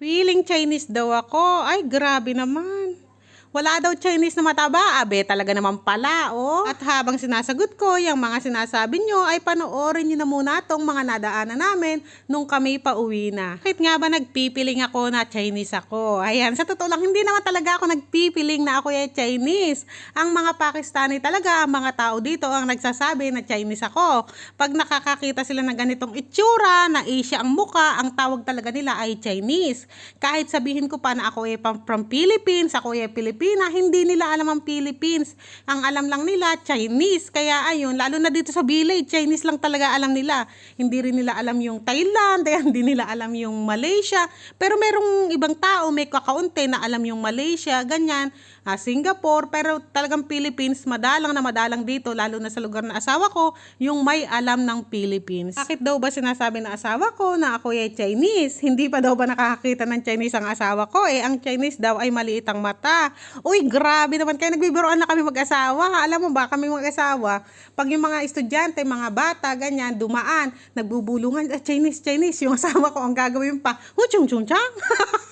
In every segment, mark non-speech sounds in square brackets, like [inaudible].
Feeling Chinese daw ako. Ay, grabe naman. Wala daw Chinese na mataba. Abe, talaga naman pala, oh. At habang sinasagot ko, yung mga sinasabi nyo, ay panoorin nyo na muna tong mga nadaanan namin nung kami pa uwi na. Bakit nga ba nagpipiling ako na Chinese ako? Ayan, sa totoo lang, hindi naman talaga ako nagpipiling na ako ay Chinese. Ang mga Pakistani talaga, ang mga tao dito ang nagsasabi na Chinese ako. Pag nakakakita sila ng ganitong itsura, na Asia ang muka, ang tawag talaga nila ay Chinese. Kahit sabihin ko pa na ako ay from, Philippines, ako ay Pilipina, hindi nila alam ang Philippines. Ang alam lang nila, Chinese. Kaya ayun, lalo na dito sa village, Chinese lang talaga alam nila. Hindi rin nila alam yung Thailand, kaya [laughs] hindi nila alam yung Malaysia. Pero merong ibang tao, may kakaunti na alam yung Malaysia, ganyan. Ah, Singapore, pero talagang Philippines, madalang na madalang dito, lalo na sa lugar na asawa ko, yung may alam ng Philippines. Bakit daw ba sinasabi ng asawa ko na ako ay Chinese? Hindi pa daw ba nakakakita ng Chinese ang asawa ko? Eh, ang Chinese daw ay maliit ang mata. Uy, grabe naman. Kaya nagbibiroan na kami mag-asawa. Alam mo ba, kami mag-asawa, pag yung mga estudyante, mga bata, ganyan, dumaan, nagbubulungan, ah, Chinese, Chinese, yung asawa ko ang gagawin pa, huchung chung chang. [laughs]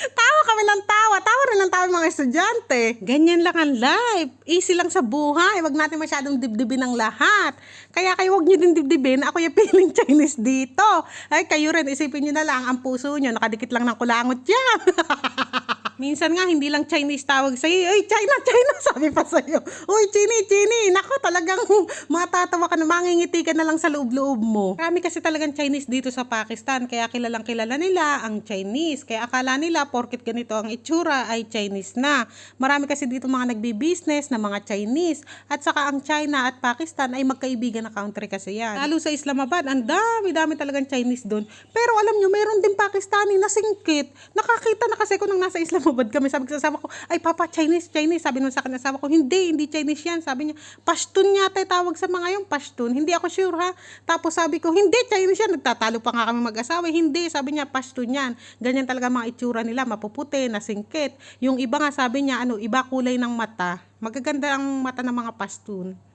Tawa kami ng tawa. Tawa rin ng tawa yung mga estudyante. Ganyan lang ang life. Easy lang sa buhay. Huwag natin masyadong dibdibin ang lahat. Kaya kayo huwag nyo din dibdibin. Ako yung [laughs] feeling Chinese dito. Ay, kayo rin. Isipin nyo na lang. Ang puso nyo, nakadikit lang ng kulangot yan. [laughs] Minsan nga, hindi lang Chinese tawag sa'yo. Uy, China, China, [laughs] sabi pa sa'yo. Uy, Chini, Chini. Nako, talagang matatawa ka na, mangingiti ka na lang sa loob-loob mo. Marami kasi talagang Chinese dito sa Pakistan. Kaya kilalang kilala nila ang Chinese. Kaya akala nila, porkit ganito ang itsura, ay Chinese na. Marami kasi dito mga nagbi-business na mga Chinese. At saka ang China at Pakistan ay magkaibigan na country kasi yan. Lalo sa Islamabad, ang dami-dami talagang Chinese doon. Pero alam nyo, meron din Pakistani na singkit. Nakakita na kasi ko nang nasa Islamabad kami. Sabi ko sa asawa ko, ay papa, Chinese, Chinese. Sabi nung sa akin asawa ko, hindi, hindi Chinese yan. Sabi niya, Pashtun yata tawag sa mga yung Pashtun. Hindi ako sure ha. Tapos sabi ko, hindi, Chinese yan. Nagtatalo pa nga kami mag-asawa. Hindi, sabi niya, Pashtun yan. Ganyan talaga mga itsura nila, mapuputi, nasingkit. Yung iba nga sabi niya, ano, iba kulay ng mata. Magaganda ang mata ng mga Pashtun.